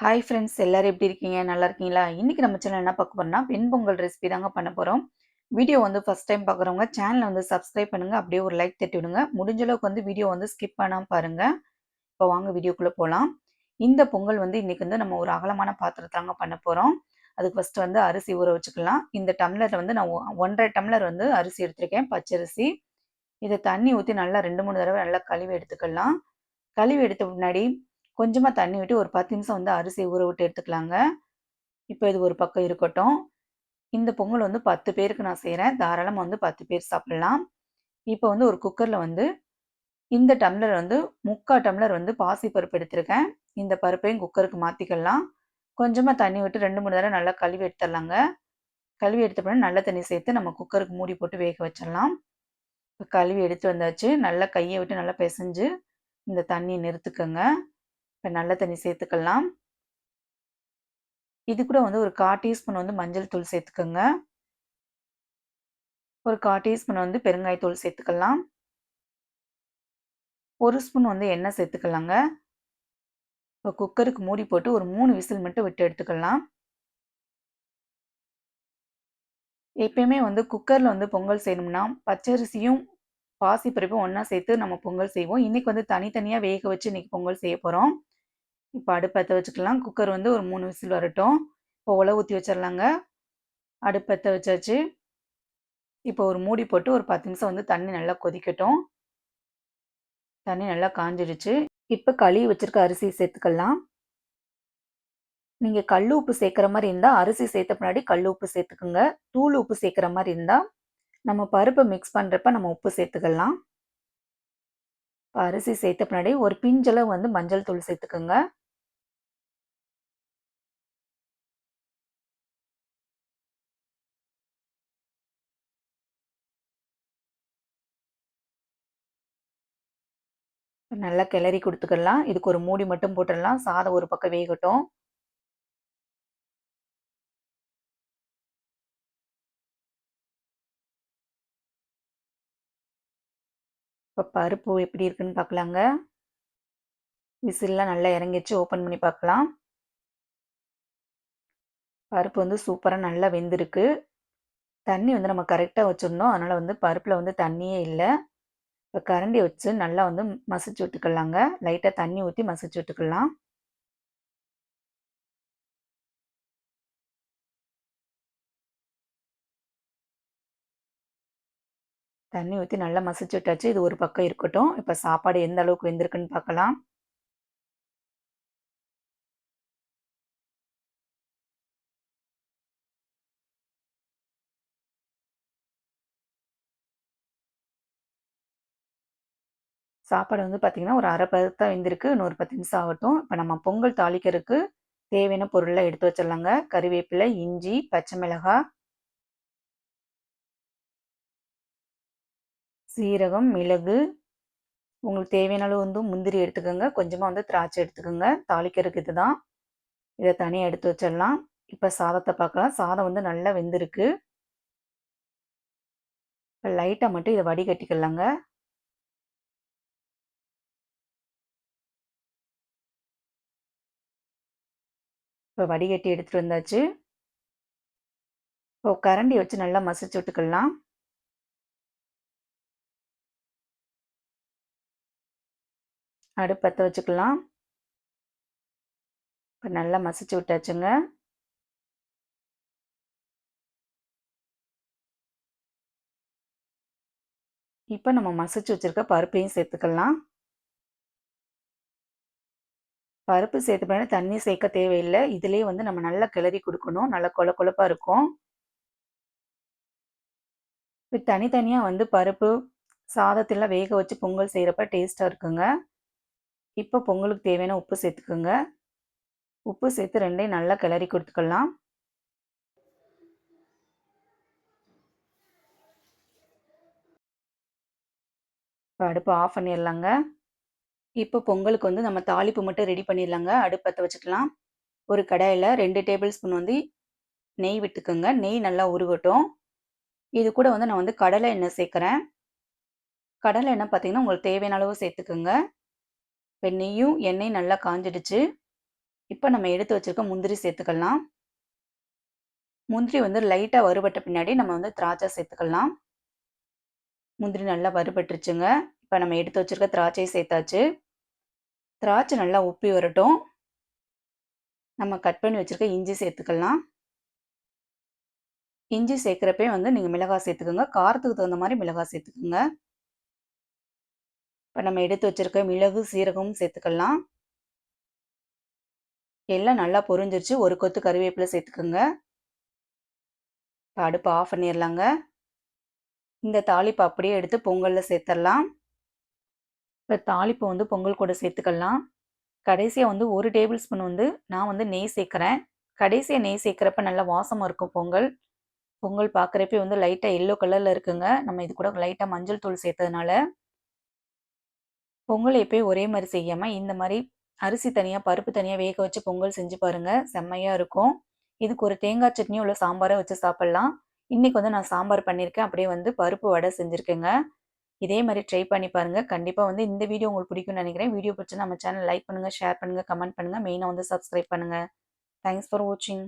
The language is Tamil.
ஹாய் ஃப்ரெண்ட்ஸ் எல்லோரும் எப்படி இருக்கீங்க? நல்லா இருக்கீங்களா? இன்றைக்கி நம்ம சேனல் என்ன பார்க்க போறோன்னா பெண் பொங்கல் ரெசிபி தாங்க பண்ண போகிறோம் வீடியோ வந்து ஃபஸ்ட் டைம் பார்க்குறவங்க சேனலை வந்து சப்ஸ்கிரைப் பண்ணுங்கள் அப்படியே ஒரு லைக் தட்டி விடுங்க. முடிஞ்ச அளவுக்கு வந்து வீடியோ வந்து ஸ்கிப் பண்ணாமல் பாருங்கள் இப்போ வாங்க வீடியோக்குள்ளே போகலாம் இந்த பொங்கல் வந்து இன்றைக்கி வந்து நம்ம ஒரு அகலமான பாத்திரத்தாங்க பண்ண போகிறோம் அதுக்கு ஃபஸ்ட்டு வந்து அரிசி ஊற வச்சுக்கலாம். இந்த டம்ளரில் வந்து நான் ஒ- ஒன்றரை டம்ளர் வந்து அரிசி எடுத்திருக்கேன் பச்சரிசி. இதை தண்ணி ஊற்றி நல்லா ரெண்டு மூணு தடவை நல்லா கழுவி எடுத்துக்கலாம். கழுவி எடுத்த முன்னாடி கொஞ்சமாக தண்ணி விட்டு ஒரு பத்து நிமிஷம் வந்து அரிசி ஊற விட்டு எடுத்துக்கலாங்க. இப்போ இது ஒரு பக்கம் இருக்கட்டும். இந்த பொங்கல் வந்து பத்து பேருக்கு நான் செய்கிறேன் தாராளமாக வந்து பத்து பேர் சாப்பிடலாம். இப்போ வந்து ஒரு குக்கரில் வந்து இந்த டம்ளர் வந்து முக்கால் டம்ளர் வந்து பாசி பருப்பு எடுத்திருக்கேன். இந்த பருப்பையும் குக்கருக்கு மாற்றிக்கலாம் கொஞ்சமாக தண்ணி விட்டு ரெண்டு மூணு தடவை நல்லா கழுவி எடுத்துடலாங்க. கழுவி எடுத்த பிறகு நல்ல தண்ணி சேர்த்து நம்ம குக்கருக்கு மூடி போட்டு வேக வச்சிடலாம். இப்போ கழுவி எடுத்து வந்தாச்சு. நல்லா கையை விட்டு நல்லா பிசைஞ்சு இந்த தண்ணியை நிறுத்துக்கோங்க. இப்போ நல்ல தண்ணி சேர்த்துக்கலாம். இது கூட வந்து ஒரு கால் டீஸ்பூன் வந்து மஞ்சள் தூள் சேர்த்துக்கோங்க. ஒரு கால் டீஸ்பூன் வந்து பெருங்காயத்தூள் சேர்த்துக்கலாம். ஒரு ஸ்பூன் வந்து எண்ணெய் சேர்த்துக்கலாங்க. இப்போ குக்கருக்கு மூடி போட்டு ஒரு மூணு விசில் மட்டும் விட்டு எடுத்துக்கலாம். எப்பயுமே வந்து குக்கரில் வந்து பொங்கல் செய்யணும்னா பச்சரிசியும் பாசிப்பருப்பும் ஒன்றா சேர்த்து நம்ம பொங்கல் செய்வோம். இன்றைக்கி வந்து தனித்தனியாக வேக வச்சு இன்றைக்கி பொங்கல் செய்ய போகிறோம் இப்போ அடுப்பத்தை வச்சுக்கலாம். குக்கர் வந்து ஒரு மூணு விசில் வரட்டும். இப்போ உலை ஊற்றி வச்சிடலாங்க அடுப்பத்தை வச்சாச்சு? இப்போ ஒரு மூடி போட்டு ஒரு பத்து நிமிஷம் வந்து தண்ணி நல்லா கொதிக்கட்டும். தண்ணி நல்லா காஞ்சிடுச்சு. இப்போ களி வச்சுருக்க அரிசி சேர்த்துக்கலாம். நீங்கள் கல் உப்பு சேர்க்குற மாதிரி இருந்தால் அரிசி சேர்த்த பின்னாடி கல் உப்பு சேர்த்துக்குங்க. தூள் உப்பு சேர்க்குற மாதிரி இருந்தால் நம்ம பருப்பை மிக்ஸ் பண்ணுறப்ப நம்ம உப்பு சேர்த்துக்கலாம். இப்போ அரிசி சேர்த்த பின்னாடி ஒரு பிஞ்சளவு வந்து மஞ்சள் தூள் சேர்த்துக்குங்க. நல்லா கிளறி கொடுத்துக்கலாம். இதுக்கு ஒரு மூடி மட்டும் போட்டுடலாம். சாதம் ஒரு பக்கம் வேகட்டும். இப்போ பருப்பு எப்படி இருக்குன்னு பார்க்கலாங்க விசில்லாம் நல்லா இறங்கிச்சு ஓப்பன் பண்ணி பார்க்கலாம் பருப்பு வந்து சூப்பராக நல்லா வெந்திருக்கு. தண்ணி வந்து நம்ம கரெக்டாக வச்சுருந்தோம் அதனால் வந்து பருப்பில் வந்து தண்ணியே இல்லை. இப்போ கரண்டி வச்சு நல்லா வந்து மசிச்சு விட்டுக்கலாங்க. லைட்டாக தண்ணி ஊற்றி மசிச்சு விட்டுக்கலாம். தண்ணி ஊற்றி நல்லா மசிச்சு விட்டாச்சு. இது ஒரு பக்கம் இருக்கட்டும். இப்போ சாப்பாடு எந்த அளவுக்கு வெந்திருக்குன்னு பார்க்கலாம். சாப்பாடு வந்து பார்த்திங்கன்னா ஒரு அரை பதத்தான் வெந்திருக்கு இன்னொரு பத்து நிமிஷம் ஆகட்டும். இப்போ நம்ம பொங்கல் தாளிக்கிறதுக்கு தேவையான பொருளை எடுத்து வச்சிடலாங்க. கறிவேப்பிலை இஞ்சி பச்சை மிளகாய் சீரகம் மிளகு. உங்களுக்கு தேவையான அளவு வந்து முந்திரி எடுத்துக்கோங்க. கொஞ்சமாக வந்து திராட்சை எடுத்துக்கோங்க. தாளிக்கிறதுக்கு இதுதான். இதை தனியாக எடுத்து வச்சிடலாம். இப்போ சாதத்தை பார்க்கலாம். சாதம் வந்து நல்லா வெந்திருக்கு. இப்போ லைட்டாக மட்டும் இதை வடிகட்டிக்கலாங்க. இப்போ வடிகட்டி எடுத்துகிட்டு வந்தாச்சு. இப்போ கரண்டி வச்சு நல்லா மசிச்சு விட்டுக்கலாம். அடுப்பத்தை வச்சுக்கலாம். இப்போ நல்லா மசிச்சு விட்டாச்சுங்க. இப்போ நம்ம மசிச்சு வச்சுருக்க பருப்பையும் சேர்த்துக்கலாம். பருப்பு சேர்த்த பிறகு தண்ணி சேர்க்க தேவையில்லை. இதுலேயே வந்து நம்ம நல்லா கிளறி கொடுக்கணும். நல்லா கொல கொழப்பாக இருக்கும். இப்போ தனித்தனியாக வந்து பருப்பு சாதத்தெல்லாம் வேக வச்சு பொங்கல் செய்கிறப்ப டேஸ்ட்டாக இருக்குங்க. இப்போ பொங்கலுக்கு தேவையான உப்பு சேர்த்துக்குங்க. உப்பு சேர்த்து ரெண்டையும் நல்லா கிளறி கொடுத்துக்கலாம். இப்போ அடுப்பு ஆஃப் பண்ணிடலாங்க. இப்போ பொங்கலுக்கு வந்து நம்ம தாளிப்பு மட்டும் ரெடி பண்ணிடலாங்க. அடுப்பத்தை வச்சுக்கலாம். ஒரு கடாயில் ரெண்டு டேபிள் ஸ்பூன் வந்து நெய் விட்டுக்குங்க. நெய் நல்லா உருகட்டும். இது கூட வந்து நான் வந்து கடலை எண்ணெய் சேர்க்குறேன். கடலை எண்ணெய் பார்த்தீங்கன்னா உங்களுக்கு தேவையான அளவு சேர்த்துக்குங்க. இப்போ நெய்யும் எண்ணெயும் நல்லா காஞ்சிடுச்சு. இப்போ நம்ம எடுத்து வச்சுருக்க முந்திரி சேர்த்துக்கலாம். முந்திரி வந்து லைட்டாக வறுபட்ட பின்னாடி நம்ம வந்து திராட்சை சேர்த்துக்கலாம். முந்திரி நல்லா வறுபட்டுருச்சுங்க. இப்போ நம்ம எடுத்து வச்சிருக்க திராட்சையை சேர்த்தாச்சு. திராட்சை நல்லா உப்பி வரட்டும். நம்ம கட் பண்ணி வச்சுருக்க இஞ்சி சேர்த்துக்கலாம். இஞ்சி சேர்க்குறப்பே வந்து நீங்கள் மிளகாய் சேர்த்துக்கோங்க. காரத்துக்கு தகுந்த மாதிரி மிளகாய் சேர்த்துக்கோங்க. இப்போ நம்ம எடுத்து வச்சிருக்க மிளகு, சீரகமும் சேர்த்துக்கலாம். எல்லாம் நல்லா பொரிஞ்சிருச்சு. ஒரு கொத்து கருவேப்பிலை சேர்த்துக்கோங்க. இப்போ அடுப்பு ஆஃப் பண்ணிடலாங்க இந்த தாளிப்பு அப்படியே எடுத்து பொங்கலில் சேர்த்துடலாம் இப்போ தாளிப்பு வந்து பொங்கல் கூட சேர்த்துக்கலாம். கடைசியாக வந்து ஒரு டேபிள் ஸ்பூன் வந்து நான் வந்து நெய் சேர்க்குறேன் கடைசியாக நெய் சேர்க்குறப்ப நல்லா வாசமாக இருக்கும் பொங்கல். பொங்கல் பார்க்குறப்பயே வந்து லைட்டாக எல்லோ கலரில் இருக்குங்க. நம்ம இது கூட லைட்டாக மஞ்சள் தூள் சேர்த்ததுனால. பொங்கல் எப்பயும் ஒரே மாதிரி செய்யாமல் இந்த மாதிரி அரிசி தனியாக பருப்பு தனியாக வேக வச்சு பொங்கல் செஞ்சு பாருங்கள் செம்மையாக இருக்கும். இதுக்கு ஒரு தேங்காய் சட்னியும் உள்ள சாம்பாரை வச்சு சாப்பிட்லாம் இன்றைக்கி வந்து நான் சாம்பார் பண்ணியிருக்கேன். அப்படியே வந்து பருப்பு வடை செஞ்சுருக்கேங்க இதே மாதிரி ட்ரை பண்ணி பாருங்க. கண்டிப்பாக வந்து இந்த வீடியோ உங்களுக்கு பிடிக்கும்னு நினைக்கிறேன். வீடியோ பிடிச்சா நம்ம சேனல் லைக் பண்ணுங்கள் ஷேர் பண்ணுங்கள் கமெண்ட் பண்ணுங்கள் மெயினாக வந்து சப்ஸ்கிரைப் பண்ணுங்கள் தேங்க்ஸ் ஃபார் வாட்சிங்.